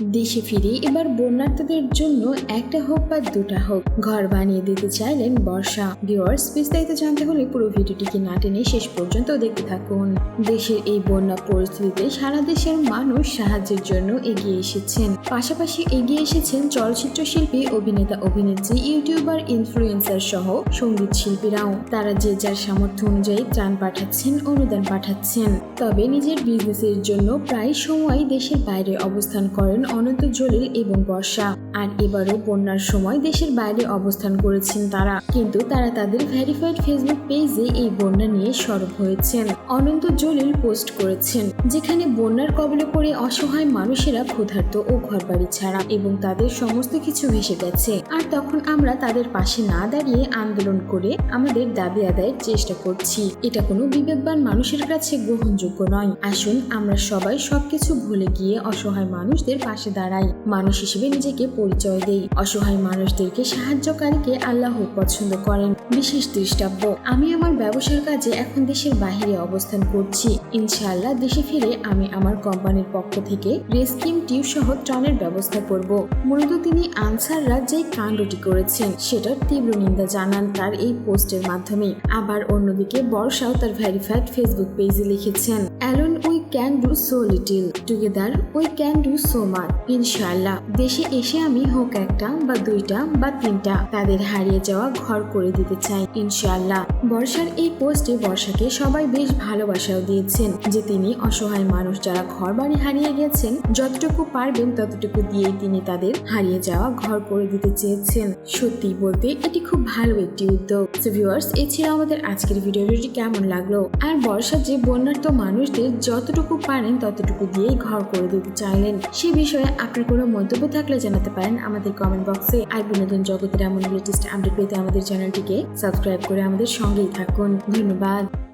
দেশে ফিরে এবার বন্যার্থদের জন্য একটা হোক বা দুটা হোক, ঘর বানিয়ে দিতে চাইলেন বর্ষা। ভিওয়ার্স বিস্তারিত জানতে হলে পুরো ভিডিওটিকে না টেনে শেষ পর্যন্ত দেখতে থাকুন। দেশের এই বন্যা পরিস্থিতিতে সারা দেশের মানুষ সাহায্যের জন্য এগিয়ে এসেছেন। পাশাপাশি এগিয়ে এসেছেন চলচ্চিত্র শিল্পী, অভিনেতা, অভিনেত্রী, ইউটিউবার ইনফ্লুয়েন্সার সহ সংগীত শিল্পীরাও। তারা যে যার সামর্থ্য অনুযায়ী ত্রাণ পাঠাচ্ছেন, অনুদান পাঠাচ্ছেন। তবে নিজের বিজনেসের জন্য প্রায় সময় দেশের বাইরে অবস্থান করেন অনন্ত জলিল এবং বর্ষা। আর এবারও বন্যার সময় দেশের বাইরে অবস্থান করেছেন তারা। কিন্তু তারা তাদের ভেরিফাইড ফেসবুক পেজে এই বন্যা নিয়ে সরব হয়েছেন। অনন্ত জলিল পোস্ট করেছেন, যেখানে বন্যার কবলে পড়ে অসহায় মানুষেরা ক্ষুধার্ত ও ঘরবাড়ি ছাড়া এবং তাদের সমস্ত কিছু ভেসে গেছে। আর তখন আমরা তাদের পাশে না দাঁড়িয়ে আন্দোলন করে আমাদের দাবি আদায়ের চেষ্টা করছি। এটা কোনো বিবেকবান মানুষের কাছে গ্রহণযোগ্য নয়। আসুন আমরা সবাই সবকিছু ভুলে গিয়ে অসহায় মানুষদের পাশে দাঁড়াই। মানুষ হিসেবে নিজেকে পরিচয় দেই। অসহায় মানুষদেরকে সাহায্যকারীকে আল্লাহ পছন্দ করেন। বিশেষ দৃষ্টাব্য, আমি আমার ব্যবসার কাজে এখন দেশের বাইরে অবস্থান করছি। ইনশাআল্লাহ দেশে ফিরে আমি আমার কোম্পানির পক্ষ থেকে রেস্কিম টিউব সহ ত্রাণের ব্যবস্থা করব। মূলত তিনি আনসাররা যে কাণ্ডটি করেছেন, সেটার তীব্র নিন্দা জানান তার এই পোস্টের মাধ্যমে। আবার অন্যদিকে বর্ষাও তার ভেরিফাইড ফেসবুক পেজে লিখেছেন, alone can do so little together we can do so much ইনশাআল্লাহ দেশে এসে আমি হোক একটা বা দুইটা বা তিনটা তাদের হারিয়ে যাওয়া ঘর করে দিতে চাই ইনশাল্লাহ বর্ষার এই পোস্টে বর্ষাকে সবাই বেশ ভালোবাসাও দিয়েছেন যে তিনি অসহায় মানুষ যারা ঘর বাড়ি হারিয়ে গেছেন, যতটুকু পারবেন ততটুকু দিয়েই তিনি তাদের হারিয়ে যাওয়া ঘর করে দিতে চেয়েছেন। সত্যি বলতে, এটি খুব ভালো একটি উদ্যোগ। ভিউয়ার্স আমাদের আজকের ভিডিওটি কেমন লাগল? আর বর্ষা যে বন্যার্থ মানুষদের যতটুকু পারেন, ততটুকু দিয়েই ঘর করে দিতে চাইলেন। সে বিষয়ে আপনার কোনো মন্তব্য থাকলে জানাতে পারেন আমাদের কমেন্ট বক্সে আর বিনোদন জগতের এমন লেটেস্ট আপডেট পেতে আমাদের চ্যানেলটিকে সাবস্ক্রাইব করে আমাদের সঙ্গেই থাকুন। ধন্যবাদ।